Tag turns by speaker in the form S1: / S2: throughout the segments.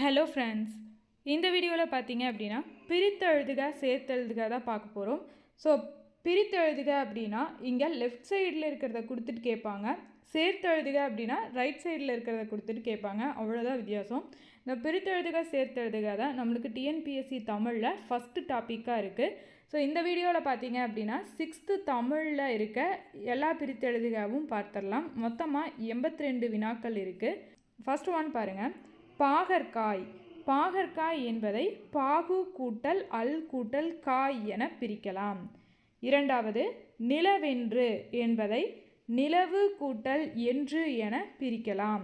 S1: Hello friends இந்த வீடியோவில் பார்த்தீங்க அப்படின்னா பிரித்தெழுதுக சேர்த்தெழுதுக தான் பார்க்க போகிறோம் ஸோ பிரித்தெழுதுக அப்படின்னா இங்கே லெஃப்ட் சைடில் இருக்கிறத கொடுத்துட்டு கேட்பாங்க. சேர்த்தெழுதுக அப்படின்னா ரைட் சைடில் இருக்கிறத கொடுத்துட்டு கேட்பாங்க. அவ்வளோதான் வித்தியாசம். இந்த பிரித்தெழுதுக சேர்த்தெழுதுக தான் நம்மளுக்கு டிஎன்பிஎஸ்சி தமிழில் ஃபஸ்ட்டு டாப்பிக்காக இருக்குது ஸோ இந்த வீடியோவில் பார்த்தீங்க அப்படின்னா சிக்ஸ்த்து தமிழில் இருக்க எல்லா பிரித்தெழுதுகவும் பார்த்துடலாம். மொத்தமாக எண்பத்தி ரெண்டு வினாக்கள் இருக்குது ஃபஸ்ட் ஒன் பாருங்கள் பாகற்காய். பாகற்காய் என்பதை பாகு கூட்டல் அல் கூட்டல் காய் என பிரிக்கலாம். இரண்டாவது நிலவென்று என்பதை நிலவு கூட்டல் என்று என பிரிக்கலாம்.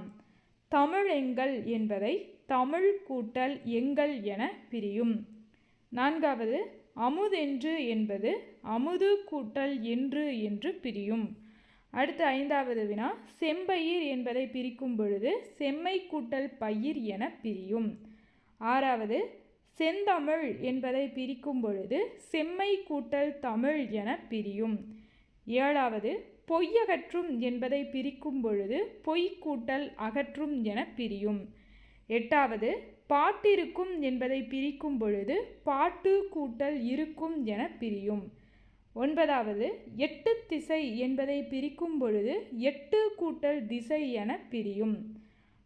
S1: தமிழெங்கள் என்பதை தமிழ் கூட்டல் எங்கள் என பிரியும். நான்காவது அமுதென்று என்பது அமுது கூட்டல் என்று என்று பிரியும். அடுத்து ஐந்தாவது வினா செம்பயிர் என்பதை பிரிக்கும் பொழுது செம்மை கூட்டல் பயிர் என பிரியும். ஆறாவது செந்தமிழ் என்பதை பிரிக்கும் பொழுது செம்மை கூட்டல் தமிழ் என பிரியும். ஏழாவது பொய்யகற்றும் என்பதை பிரிக்கும் பொழுது பொய் கூட்டல் அகற்றும் என பிரியும். எட்டாவது பாட்டிருக்கும் என்பதை பிரிக்கும் பொழுது பாட்டு கூட்டல் இருக்கும் என பிரியும். ஒன்பதாவது எட்டு திசை என்பதை பிரிக்கும் பொழுது எட்டு கூட்டல் திசை என பிரியும்.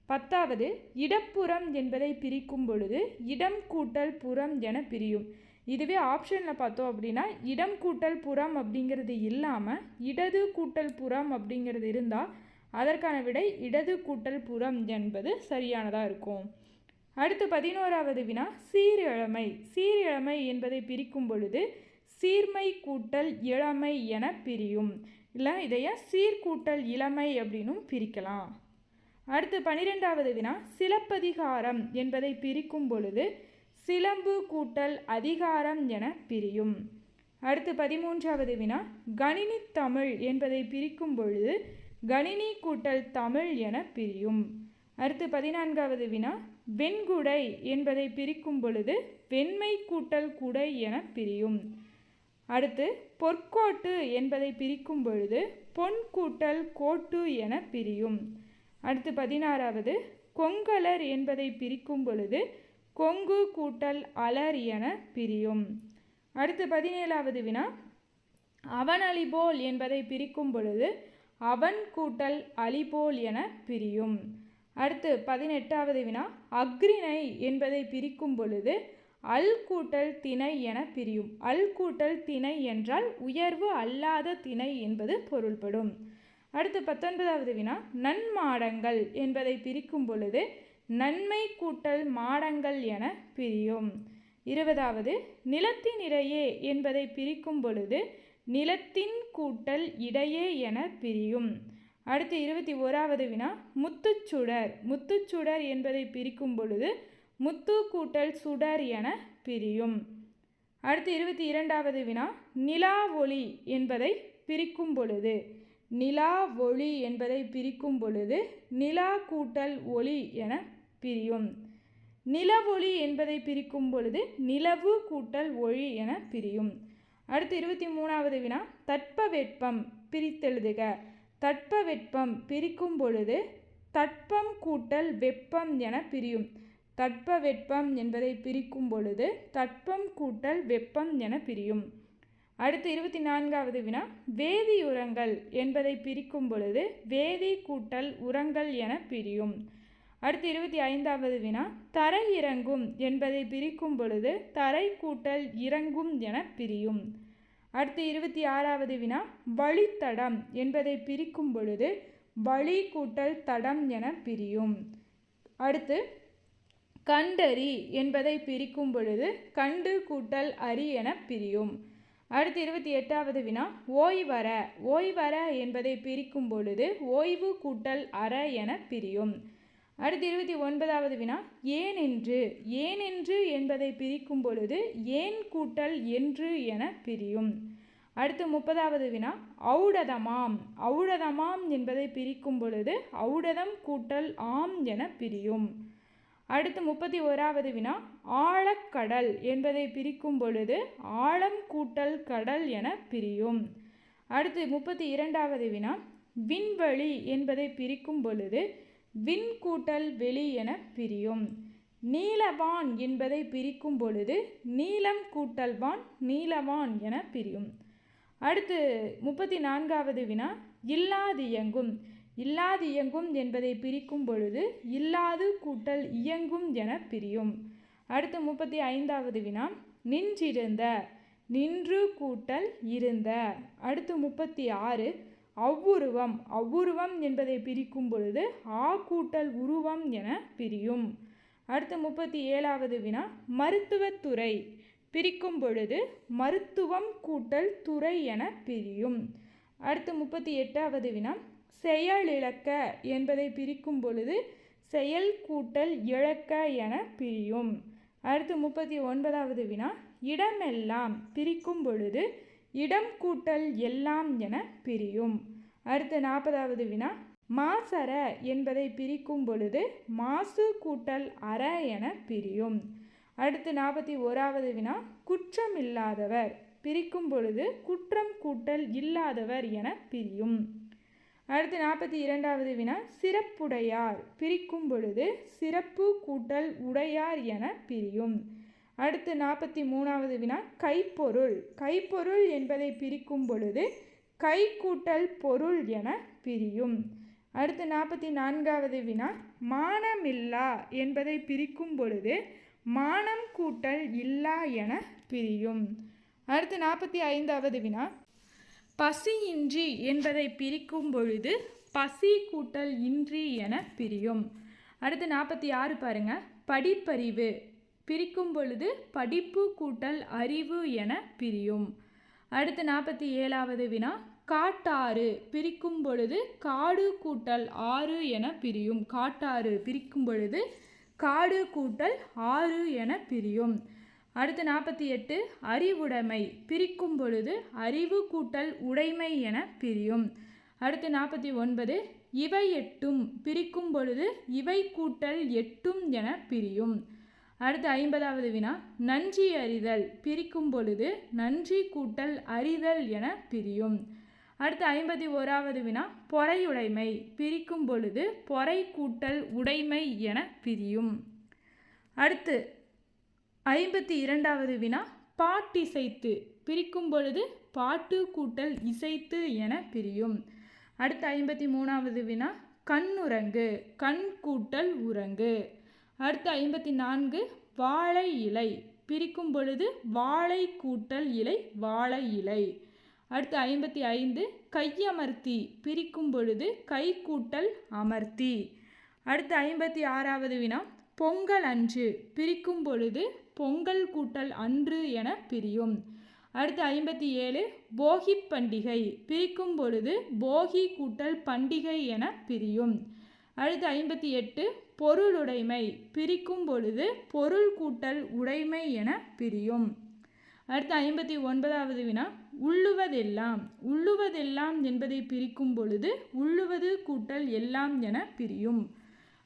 S1: பத்தாவது இடப்புறம் என்பதை பிரிக்கும் பொழுது இடம் கூட்டல் புறம் என பிரியும். இதுவே ஆப்ஷனில் பார்த்தோம் அப்படின்னா இடம் கூட்டல் புறம் அப்படிங்கிறது இல்லாமல் இடது கூட்டல் புறம் அப்படிங்கிறது இருந்தால் அதற்கான விடை இடது கூட்டல் புறம் என்பது சரியானதாக இருக்கும். அடுத்து பதினோராவது வினா சீரிழமை சீரிழமை என்பதை பிரிக்கும் பொழுது சீர்மை கூட்டல் இளமை என பிரியும். இல்லை இதைய சீர்கூட்டல் இளமை அப்படின்னும் பிரிக்கலாம். அடுத்து பனிரெண்டாவது வினா சிலப்பதிகாரம் என்பதை பிரிக்கும் பொழுது சிலம்பு கூட்டல் அதிகாரம் என பிரியும். அடுத்து பதிமூன்றாவது வினா கணினி தமிழ் என்பதை பிரிக்கும் பொழுது கணினி கூட்டல் தமிழ் என பிரியும். அடுத்து பதினான்காவது வினா வெண்குடை என்பதை பிரிக்கும் பொழுது வெண்மை கூட்டல் குடை என பிரியும். அடுத்து பொற்கோட்டு என்பதை பிரிக்கும் பொழுது பொன் கூட்டல் கோட்டு என பிரியும். அடுத்து பதினாறாவது கொங்கலர் என்பதை பிரிக்கும் பொழுது கொங்கு கூட்டல் அலர் என பிரியும். அடுத்து பதினேழாவது வினா அவன் அலிபோல் என்பதை பிரிக்கும் பொழுது அவன் கூட்டல் அலிபோல் என பிரியும். அடுத்து பதினெட்டாவது வினா அக்ரிணை என்பதை பிரிக்கும் பொழுது அல் கூட்டல் திணை என பிரியும். அல் கூட்டல் திணை என்றால் உயர்வு அல்லாத திணை என்பது பொருள்படும். அடுத்து பத்தொன்பதாவது வினா. நன்மாடங்கள் என்பதை பிரிக்கும் பொழுது நன்மை கூட்டல் மாடங்கள் என பிரியும். இருபதாவது. நிலத்தின் இடையே என்பதை பிரிக்கும் பொழுது நிலத்தின் கூட்டல் இடையே என பிரியும். அடுத்து இருபத்தி ஓராவது வினா. முத்துச்சுடர். முத்துச்சுடர் என்பதை பிரிக்கும் பொழுது முத்து கூட்டல் சுடர் என பிரியும். அடுத்து இருபத்தி இரண்டாவது வினா நிலா ஒளி என்பதை பிரிக்கும் பொழுது நிலா ஒளி என்பதை பிரிக்கும் பொழுது நிலா கூட்டல் ஒளி என பிரியும். நிலவொளி என்பதை பிரிக்கும் பொழுது நிலவு கூட்டல் ஒளி என பிரியும். அடுத்து இருபத்தி மூணாவது வினா தட்பவெட்பம் பிரித்தெழுதுக. தட்பவெட்பம் பிரிக்கும் பொழுது தட்பம் கூட்டல் வெப்பம் என பிரியும். தட்பவெட்பம் என்பதை பிரிக்கும் பொழுது தட்பம் கூட்டல் வெப்பம் என பிரியும். அடுத்து இருபத்தி நான்காவது வினா வேதி உரங்கள் என்பதை பிரிக்கும் பொழுது வேதி கூட்டல் உரங்கள் என பிரியும். அடுத்து இருபத்தி ஐந்தாவது வினா தரை இறங்கும் என்பதை பிரிக்கும் பொழுது தரை கூட்டல் இறங்கும் என பிரியும். அடுத்து இருபத்தி ஆறாவது வினா வழித்தடம் என்பதை பிரிக்கும் பொழுது வழி கூட்டல் தடம் என பிரியும். அடுத்து கண்டறி என்பதை பிரிக்கும் பொழுது கண்டு கூட்டல் அரி என பிரியும். அடுத்து இருபத்தி எட்டாவது வினா ஓய்வர ஓய்வர என்பதை பிரிக்கும் பொழுது ஓய்வு கூட்டல் அற என பிரியும். அடுத்து இருபத்தி ஒன்பதாவது வினா ஏன் என்று ஏன் என்று என்பதை பிரிக்கும் பொழுது ஏன் கூட்டல் என்று என பிரியும். அடுத்து முப்பதாவது வினா ஔடதமாம். ஔடதமாம் என்பதை பிரிக்கும் பொழுது ஔடதம் கூட்டல் ஆம் என பிரியும். அடுத்து முப்பத்தி ஓராவது வினா ஆழக்கடல் என்பதை பிரிக்கும் பொழுது ஆழம் கூட்டல் கடல் என பிரியும். அடுத்து முப்பத்தி இரண்டாவது வினா விண்வெளி என்பதை பிரிக்கும் பொழுது விண் கூட்டல் வெளி என பிரியும். நீலவான் என்பதை பிரிக்கும் பொழுது நீலம் கூட்டல் வான் நீலவான் என பிரியும். அடுத்து முப்பத்தி நான்காவது வினா இல்லாது இயங்கும் இல்லாது இயங்கும் என்பதை பிரிக்கும் பொழுது இல்லாது கூட்டல் இயங்கும் என பிரியும். அடுத்து முப்பத்தி ஐந்தாவது வினா நின்றிருந்த நின்று கூட்டல் இருந்த. அடுத்து முப்பத்தி ஆறு. அவ்வுருவம் அவ்வுருவம் என்பதை பிரிக்கும் பொழுது ஆ கூட்டல் உருவம் என பிரியும். அடுத்து முப்பத்தி ஏழாவது வினா. மருத்துவத்துறை பிரிக்கும் பொழுது மருத்துவம் கூட்டல் துறை என பிரியும். அடுத்து முப்பத்தி எட்டாவது வினா. செயலிழக்க என்பதை பிரிக்கும் பொழுது செயல் கூட்டல் இழக்க என பிரியும். அடுத்து முப்பத்தி ஒன்பதாவது வினா. இடமெல்லாம் பிரிக்கும் பொழுது இடம் கூட்டல் எல்லாம் என பிரியும். அடுத்து நாற்பதாவது வினா. மாசற என்பதை பிரிக்கும் பொழுது மாசு கூட்டல் அற என பிரியும். அடுத்து நாற்பத்தி ஓராவது வினா. குற்றம் இல்லாதவர் பிரிக்கும் பொழுது குற்றம் கூட்டல் இல்லாதவர் என பிரியும். அடுத்து நாற்பத்தி இரண்டாவது வினா சிறப்புடையார் பிரிக்கும் பொழுது சிறப்பு கூட்டல் உடையார் என பிரியும். அடுத்து நாற்பத்தி மூணாவது வினா கைப்பொருள் கைப்பொருள் என்பதை பிரிக்கும் பொழுது கை கூட்டல் பொருள் என பிரியும். அடுத்து நாற்பத்தி நான்காவது வினா மானமில்லா என்பதை பிரிக்கும் பொழுது மானம் கூட்டல் இல்லா என பிரியும். அடுத்து நாற்பத்தி ஐந்தாவது வினா பசியின்றி என்பதை பிரிக்கும் பொழுது பசி கூட்டல் இன்றி என பிரியும். அடுத்து நாற்பத்தி ஆறு பாருங்க. படிப்பறிவு. பிரிக்கும் பொழுது படிப்பு கூட்டல் அறிவு என பிரியும். அடுத்து நாற்பத்தி ஏழாவது வினா. காட்டாறு. பிரிக்கும் பொழுது காடு கூட்டல் ஆறு என பிரியும். காட்டாறு பிரிக்கும் பொழுது காடு கூட்டல் ஆறு என பிரியும். அடுத்து நாற்பத்தி எட்டு அறிவுடைமை. பிரிக்கும் பொழுது அறிவு கூட்டல் உடைமை என பிரியும். அடுத்து நாற்பத்தி ஒன்பது இவை எட்டும். பிரிக்கும் பொழுது இவை கூட்டல் எட்டும் என பிரியும். அடுத்து ஐம்பதாவது வினா நன்றி அறிதல். பிரிக்கும் பொழுது நன்றி கூட்டல் அறிதல் என பிரியும். அடுத்து ஐம்பத்தி ஓராவது வினா பொறையுடைமை. பிரிக்கும் பொழுது பொறை கூட்டல் உடைமை என பிரியும். அடுத்து ஐம்பத்தி இரண்டாவது வினா பாட்டிசைத்து. பிரிக்கும் பொழுது பாட்டு கூட்டல் இசைத்து என பிரியும். அடுத்து ஐம்பத்தி மூணாவது வினா கண்ணுரங்கு கண் கூட்டல் உரங்கு. அடுத்து ஐம்பத்தி நான்கு வாழை இலை. பிரிக்கும் பொழுது வாழை கூட்டல் இலை வாழை இலை. அடுத்து ஐம்பத்தி ஐந்து கையமர்த்தி. பிரிக்கும் பொழுது கை கூட்டல் அமர்த்தி. அடுத்து ஐம்பத்தி ஆறாவது வினா பொங்கல் அன்று. பிரிக்கும் பொழுது பொங்கல் கூட்டல் அன்று என பிரியும். அடுத்து ஐம்பத்தி ஏழு போகி பண்டிகை. பிரிக்கும் பொழுது போகி கூட்டல் பண்டிகை என பிரியும். அடுத்து ஐம்பத்தி எட்டு பொருளுடைமை. பிரிக்கும் பொழுது பொருள் கூட்டல் உடைமை என பிரியும். அடுத்து ஐம்பத்தி ஒன்பதாவது வினா உள்ளுவதெல்லாம். உள்ளுவதெல்லாம் என்பதை பிரிக்கும் பொழுது உள்ளுவது கூட்டல் எல்லாம் என பிரியும்.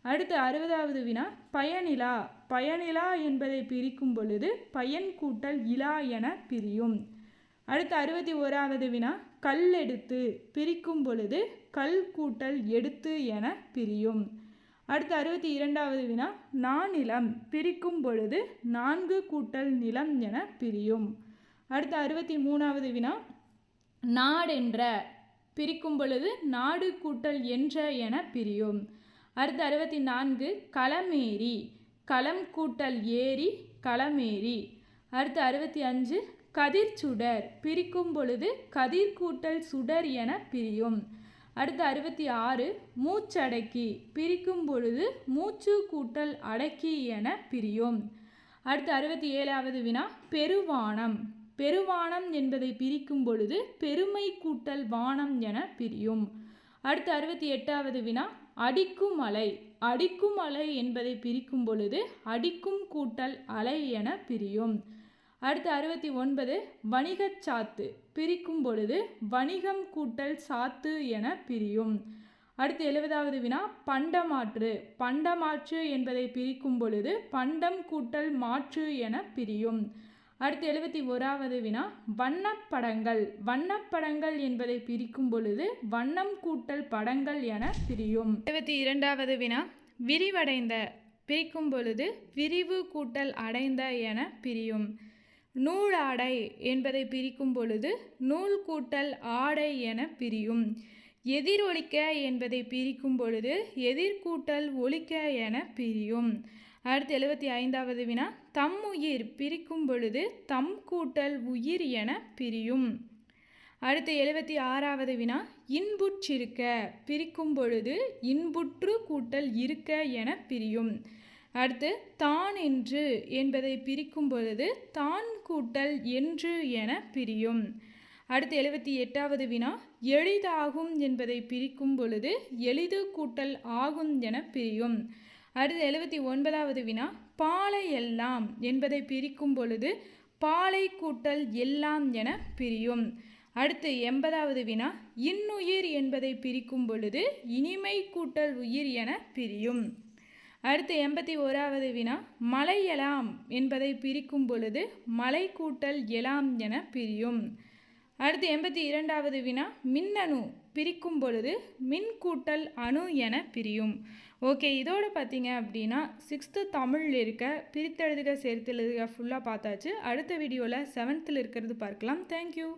S1: அடுத்து அறுபதாவது வினா பயனிலா. பயனிலா என்பதை பிரிக்கும் பொழுது பயன் கூட்டல் இலா என பிரியும். அடுத்து அறுபத்தி ஓராவது வினா கல் எடுத்து பிரிக்கும் பொழுது கல் கூட்டல் எடுத்து என பிரியும். அடுத்து அறுபத்தி இரண்டாவது வினா நானிலம் பிரிக்கும் பொழுது நான்கு கூட்டல் நிலம் என பிரியும். அடுத்து அறுபத்தி மூணாவது வினா நாடென்ற பிரிக்கும் பொழுது நாடு கூட்டல் என்ற என பிரியும். அடுத்து அறுபத்தி நான்கு களமேரி களம் கூட்டல் ஏரி களமேறி. அடுத்து அறுபத்தி அஞ்சு கதிர் சுடர். பிரிக்கும் பொழுது கதிர் கூட்டல் சுடர் என பிரியும். அடுத்து அறுபத்தி ஆறு மூச்சடக்கி. பிரிக்கும் பொழுது மூச்சு கூட்டல் அடக்கி என பிரியும். அடுத்து அறுபத்தி ஏழாவது வினா பெருவானம். பெருவானம் என்பதை பிரிக்கும் பொழுது பெருமை கூட்டல் வானம் என பிரியும். அடுத்து அறுபத்தி எட்டாவது வினா அடிக்கும் மலை அடிக்கும் அலை என்பதை பிரிக்கும் பொழுது அடிக்கும் கூட்டல் அலை என பிரியும். அடுத்து அறுபத்தி ஒன்பது வணிகச் சாத்து. பிரிக்கும் பொழுது வணிகம் கூட்டல் சாத்து என பிரியும். அடுத்து எழுபதாவது வினா பண்டமாற்று. பண்டமாற்று என்பதை பிரிக்கும் பொழுது பண்டம் கூட்டல் மாற்று என பிரியும். அடுத்து எழுபத்தி ஓராவது வினா வண்ணப்படங்கள். வண்ணப்படங்கள் என்பதை பிரிக்கும் பொழுது வண்ணம் கூட்டல் படங்கள் என பிரியும். எழுபத்தி இரண்டாவது வினா விரிவடைந்த. பிரிக்கும் பொழுது விரிவு கூட்டல் அடைந்த என பிரியும். நூலாடை என்பதை பிரிக்கும் பொழுது நூல் கூட்டல் ஆடை என பிரியும். எதிரொலிக்க என்பதை பிரிக்கும் பொழுது எதிர்கூட்டல் ஒலிக்க என பிரியும். அடுத்து எழுபத்தி ஐந்தாவது வினா தம் உயிர் பிரிக்கும் பொழுது தம் கூட்டல் உயிர் என பிரியும். அடுத்து எழுபத்தி ஆறாவது வினா இன்புற்றிருக்க பிரிக்கும் பொழுது இன்புற்று கூட்டல் இருக்க என பிரியும். அடுத்து தான் என்று என்பதை பிரிக்கும் பொழுது தான் கூட்டல் என்று என பிரியும். அடுத்து எழுபத்தி எட்டாவது வினா எளிதாகும் என்பதை பிரிக்கும் பொழுது எளிது கூட்டல் ஆகும் என பிரியும். அடுத்து எழுபத்தி ஒன்பதாவது வினா பாலை எல்லாம் என்பதை பிரிக்கும் பொழுது பாலை கூட்டல் எல்லாம் என பிரியும். அடுத்து எண்பதாவது வினா இன்னுயிர் என்பதை பிரிக்கும் பொழுது இனிமை கூட்டல் உயிர் என பிரியும். அடுத்து எண்பத்தி ஓராவது வினா மலையலாம் என்பதை பிரிக்கும் பொழுது மலை கூட்டல் எலாம் என பிரியும். அடுத்து எண்பத்தி இரண்டாவது வினா மின்னணு பிரிக்கும் பொழுது மின் கூட்டல் அணு என பிரியும். ஓகே இதோடு பார்த்தீங்க அப்படின்னா சிக்ஸ்த்து தமிழில் இருக்க பிரித்தெழுதுக சேர்த்தெழுதுக ஃபுல்லாக பார்த்தாச்சு. அடுத்த வீடியோவில் செவன்த்தில் இருக்கிறது பார்க்கலாம். தேங்க்யூ